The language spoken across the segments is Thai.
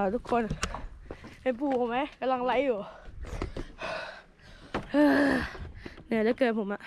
อ่าทุกคนเห็นปู่ผมไหมกำลังไลฟ์อยู่เหนื่อยเหลือเกินผมอะ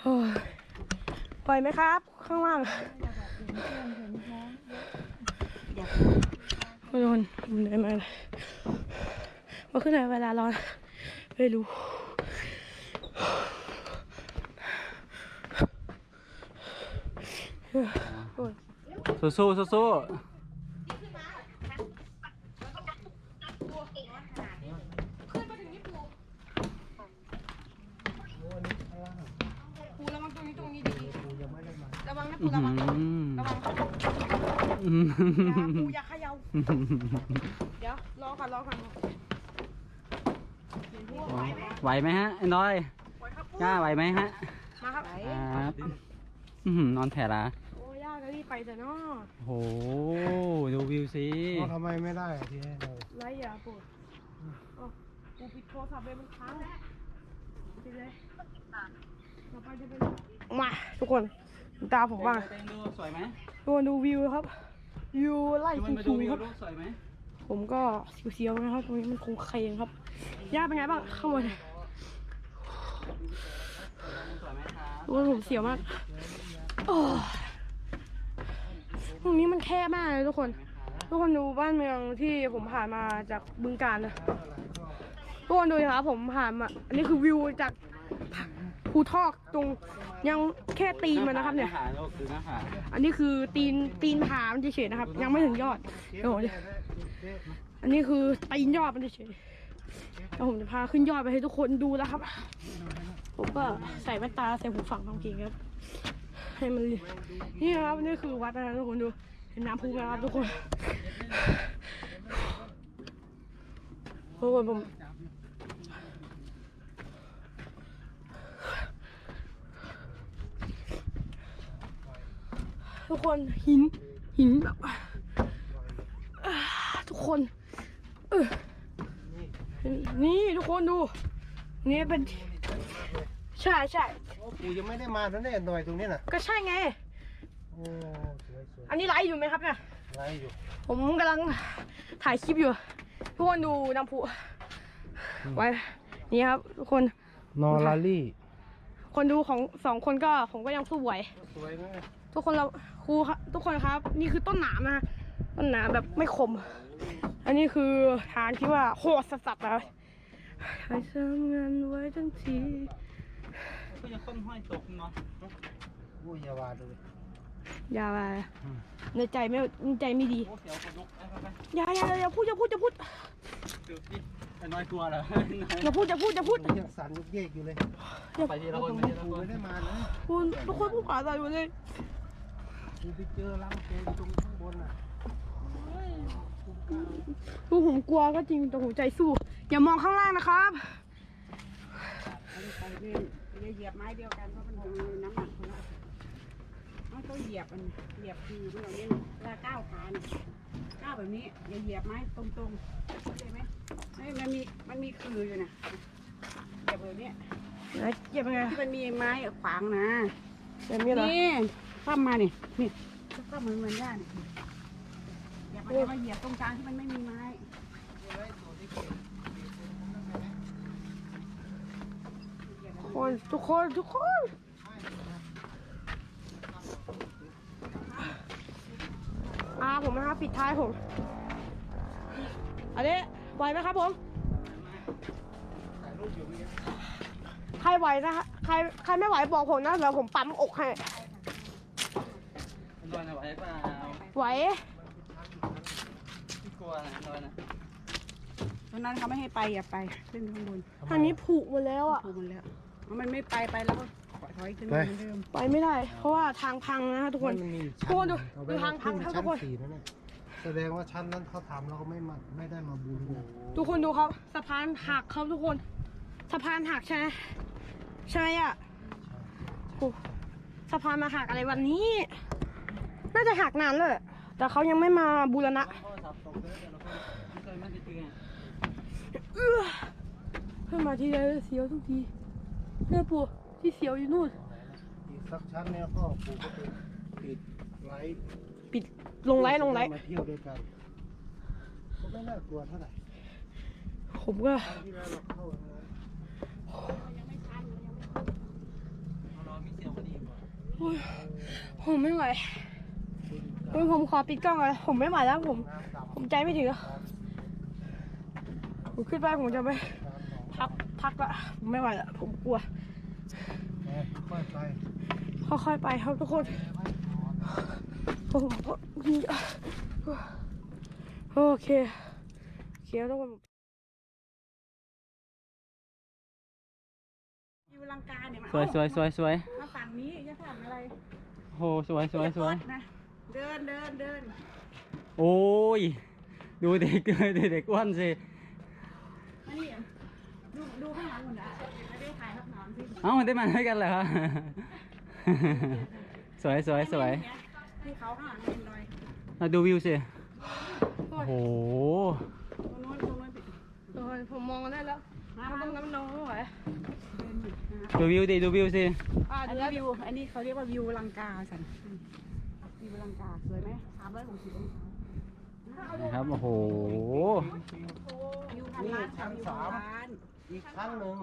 โอ้ยไหวไหมครับ ข้างล่างโอ้ยผมเหนื่อยมากเลยว่าขึ้นไหนเวลาร้อน ไม่รู้ สู้สู้สู้สู้ปูระวังตรงนี้ตรงนี้ดีระวังนะอื้ปูอระหืวังอระวังอื้อหืปูออย่าเขย่าเดี๋ยวรอก่อนรอก่อน ไหวไหมฮะไอ้น้อยปล่อยครับปูย่าไหวไหมฮะมาครับครับอื้อหือนอนแผ่ละโอ้ย่าก็รีบไปแต่เนาะโอ้โหดูวิวสิเอาทำไมไม่ได้อะที่ให้เราไรอย่าปูเอาปูปิดโทรศัพท์เลยมันค้างปิดเลยต่อไปจะเป็นมาทุกคนตาผมบ้างเต็งดูสวยไหมทุกคนดูวิวครับวิวไล่ดูมันมาสูดูงวิๆวครับ ดูสวยไหม ผมก็เสียวๆนะครับตรงนี้มันคงเคงครับย่าเป็นไงบ้างข้างบนวยไหมครับโอ้ยผมเสียวมากโอ้ตรงนี้มันแคบมากเลยทุกคน ทุกคนดูบ้านเมืองที่ผมผ่านมาจากบึงการนะทุกคนดูนะครับผมผ่านมาอันนี้คือวิวจากภูทอกตรงยังแค่ตีนมันนะครับเนี่ยอันนี้คือตีนตีนผามันเฉยๆนะครับ ยังไม่ถึงยอดเดี๋ยว อันนี้คือตีนยอดมันเฉยแล้วผมจะพาขึ้นยอดไปให้ทุกคนดูแล้วครับ ผมก็ใส่แว่นตาใส่หูฟังฟังเพลงครับ ให้มันนี่ครับนี่คือวัดนะทุกคนดูเห็นน้ำพุไหมครับทุกคนทุกคนผมทุกคนหินหินแบบ กคนเออนี่ทุกคนดู นี่เป็น ใช่ใช่โอ้ปู่ยังไม่ได้มาแล้วเนี่ยหน่อยตรงนี้น่ะ ก็ใช่ไง โอ้สวยสวยอันนี้ไลฟ์อยู่ไหมครับเนี่ย ไรอยู่ผมกำลังถ่ายคลิปอยู่ ทุกคนดูน้ำพุไว้ นี่ครับทุกคน นอลาลี่ คนดูของสองคนก็ผมก็ยังสู้ไหว สวยไหมทุกคนเราครูครับทุกคนครับ นี่คือต้นหนามนะฮะต้นหนามแบบไม่คม อันนี้คือทางที่ว่าโหดสัสๆนะใครทำงานไว้ทั้งทีก็ยังต้นห้อยตกเนาะโอ้ยอย่าว่าเลยอย่าไปในใจไม่ในใจไม่ดีโอ้เสียวกระดุกไปไปอย่าอย่าอย่าพูดอย่าพูดอย่าพูดดูดิไอ้น้อยกลัวเหรออย่าพูดอย่าพูดอย่าพูดยังสั่นยุกเยกอยู่เลยไปทีละคนไปทีละปู่คนไม่ได้มานะคุณทุกคนพูดขวาใส่หมดเลยปู่ไปเจอรังโจรตรงข้างบนน่ะ ดูผมกลัวก็จริงแต่ผมใจสู้ อย่ามองข้างล่างนะครับไปเรื่อยอย่าเหยียบไม้เดียวกันเพราะมันมีน้ำหนักคนละมันต้องเหยียบมันเหยียบคือมันเราเรียกเวลาก้าวขาเนี่ยก้าวแบบนี้อย่าเหยียบไม้ตรงๆเข้าใจไหมไม่มันมีมันมีคืออยู่นะเหยียบแบบนี้ไหนเก็บยังไงที่มันมีไม้ขวางนะแบบนี้เหรอนี่ข้ามมานี่นี่ข้ามมาเหมือนกั นนี่อย่าไปมาเหยียบตรงกลางที่มันไม่มีไม้คนทุกคนทุกคนอาผมนะครับปิดท้ายผมอันนี้ไหวไหมครับผมใครไหวนะฮะใครใครไม่ไหวบอกผมนะเดี๋ยวผมปั๊มอกให้น้อยนะไหวเปล่า ไหว วนะน้อยนะตรงนั้นเขาไม่ให้ไปอย่าไปขึ้นข้างบนทางนี้ผุหมดแล้วอะ ถูกหมดแล้วเพราะมันไม่ไปไปแล้วก็ถอยขึ้นมาเหมือนเดิม ไปไม่ได้ เพราะว่าทางพังนะฮะทุกคน มันมีทุกคนดูเอาดูทางพังครับทุชั้กนคน สี่นั่นแหละแสดงว่าชั้นนั้นเขาทำแล้วก็ไม่มาไม่ได้มาบูรณะทุกคนดูครับสะพานหักครับทุกคน สะพานหักใช่ไหมใช่ไหมอะโอ้สะพานมาหักอะไรวันนี้ น่าจะหักนานเลยแต่เขายังไม่มาบูรณะโทรศัพ เลยแต่ละคนไม่เคยไม่ได้เตือนเอื้อขึ้นมาทีไรเสียวทุกทีเนี่ยปู่ที่เสียวอยู่นู่น อีกสักชั้นเนี่ยพ่อปู่ก็ไปปิดไลท์ปิดลงไลท์ลงไลท์มาเที่ยวด้วยกันก็ไม่น่ากลัวเท่าไหร่ผมก็ครั้งที่แล้วเราเข้านะรอมีเสียวพอดีกว่าโอ้ยผมไม่ไหว โอ้ยผมขอปิดกล้องเลยผมไม่ไหวแล้วผมน้ำต่ำผมใจไม่ถึงอะผมขึ้นไปผมจะไปน้ำหนองพักพักละผมไม่ไหวละผมกลัวแม่ค่อยไปค่อยๆไปครับทุกคนผมก็โอเคโอเคทุกคนอยู่ลังกาเนี่ยมาสวยสวยสวยสวยมาฝั่งนี้จะฝั่งอะไรโอ้สวยสวยสวยนะ เดินเดินเดินโอ้ย ดูเด็กเลยเด็กอ้วนสิ มานี่ดูดูข้างหลังหมดอะไม่ได้ถ่ายข้างหลังสิเอ้าได้มาด้วยกันเหรอ สวยสวยสวยที่เขาข้างหลังเป็นรอยมาดูวิวสิ โอ้โห ตรงโน้นตรงโน้นปิดทุกคนผมมองได้แล้วมามันมาต้องน้ำนองไม่ไหวเดินอยู่นะดูวิวดิดูวิวสิ อ่าอันดูนี้แล้ววิว อันนี้เขาเรียกว่าวิวลังกาสัน วิวลังกาสวยไหมสามร้อยหกสิบองศานะครับ โอ้โหวิวพันล้านค่ะวิวพันล้านอีกชั้นหนึ่ง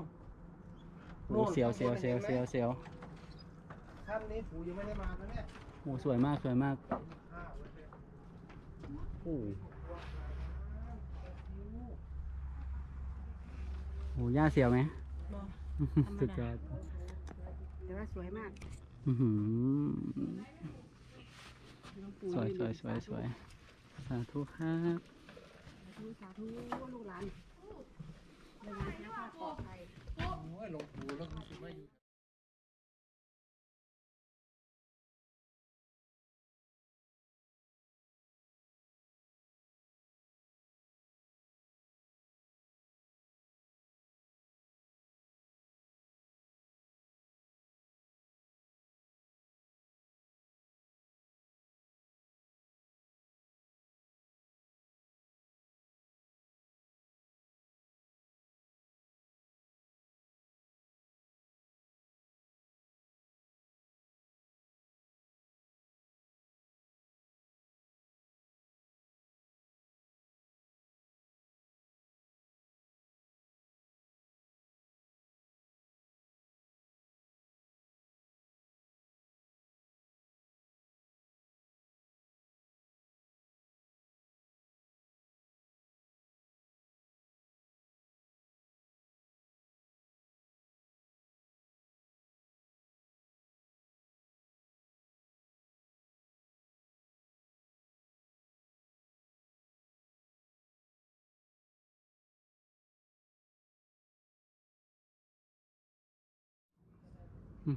โอ้เสียวเสียวเสียวเสียวเสียวชั้นนี้ปู่ยังไม่ได้มานะเนี่ยโอ้สวยมากสวยมากข้าวไว้เนี่ยโอ้โหย่าเสียวไหมสุดยอดแต่ว่าสวยมาก อื้อหือหลวงปู่ สวยสวยสวยสวยสาธุครับสาธุสาธุลูกหลานเดินทางปลอดภัยโอ้ยหลวงปู่แล้วคุณคิดว่าอยู่ มอ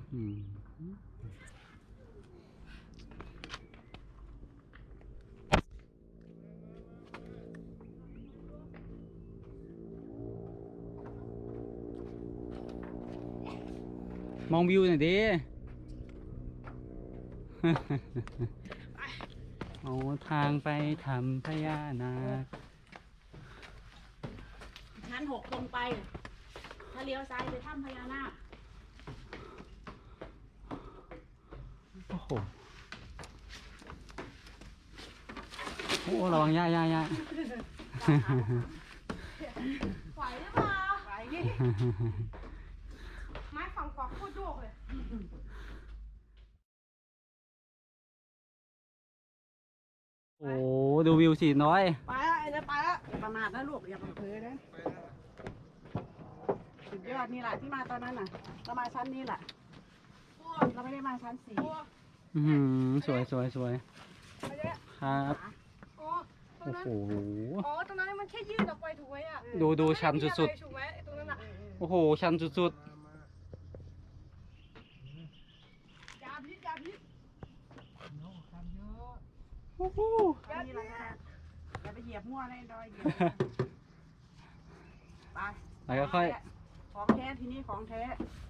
งวิวหน่อยดิ เอาทางไปทำพญานาคชั้นหกลงไป ถ้าเลี้ยวซ้ายไปถ้ำพญานาค โอ้โหโอ้ระวังย่าย่าย่าไหวหรือเปล่าไปไม้ฝั่งขวาโคตรโยกเลยโอ้ดูวิวสีน้อย ไปละไอ้เนี่ยไปละอย่าประมาทนะลูกอย่าประเพอนะสุดยอดนี่แหละที่มาตอนนั้นน่ะเรามาชั้นนี้แหละเราไม่ได้มาชั้นสี่ อื้อหือสวยสวยสวยไปเลยครับ อ๋อตรงโอ้นั้นโห อ๋อตรงนั้นมันแค่ยืดออกไปถูกไหมอะดูดูชันสุดๆ ถูกไหมไอ้ตรงนั้นอะๆโอ้โห ชันสุดอย่าพิษอย่าพิษๆโอ้โหชั้นนี้แหละค่ะอย่าไปเหยียบมั่วนะไอ้ดอยเหยียบไปแล้วก็ค่อยของแท้ทีนี้ของแท้อื้อหือ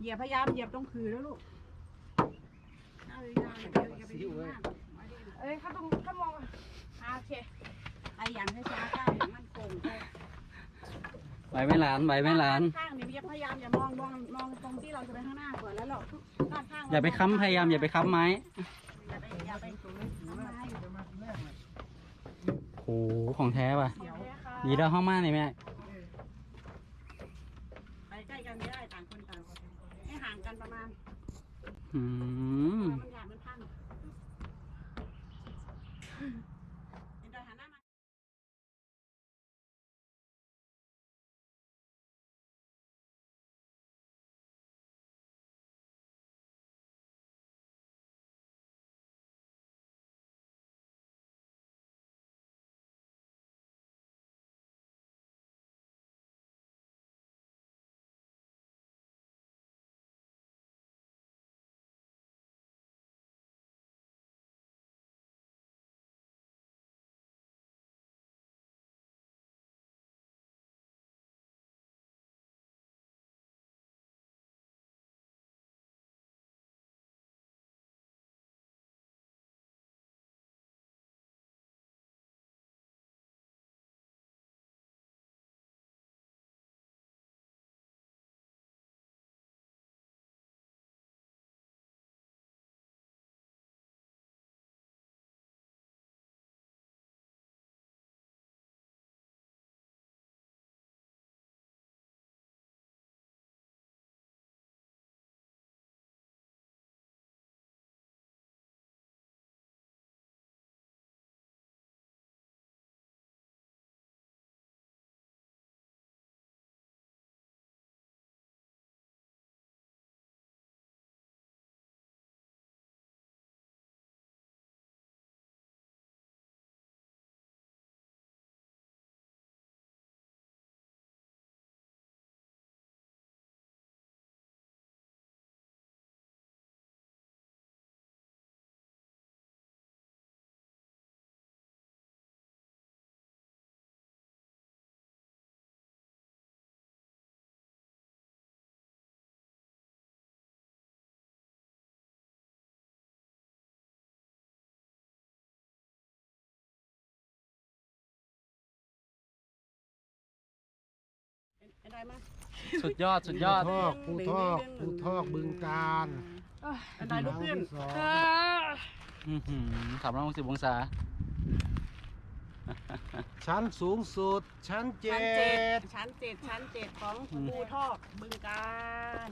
เหยียบพยายามเหยียบตรงคือแล้วลูกเอาเลยเอาเลยเอาเลยอย่าไปดึงมากเอาดิเอ้ยถ้าตรงถ้ามองอะอ่าโอเคไอ้อย่างช้าๆก้าวอย่างมั่นคงไหมหลานไหวไหมหลาน ข้างนี่พยายามอย่ามองมองมองตรงที่เราจะไปข้างหน้าก่อนแล้วเราด้านข้างเรอย่าไปค้ำพยายามอย่าไปค้ำไม้อย่าไปอย่าไปค้ำไม้โอ้โหของแท้ว่ะเดี๋ยว ดีแล้วห้องม่านนี่แม่ ไปใกล้กันไม่ได้ต่างคนต่างให้ห่างกันประมาณ อืม มันอยากมันพัง อะไรมาสุดยอดสุดยอดทอกภูทอกภูทอกบึงการอะไรลุกขึ้นสองอ่าอื้อหือสามร้อยหกสิบองศา ชั้นสูงสุด ชั้นเจ็ชั้นเจ็ดดชั้นเจ็ดชั้นเจ็ดของภูทอกบึงการ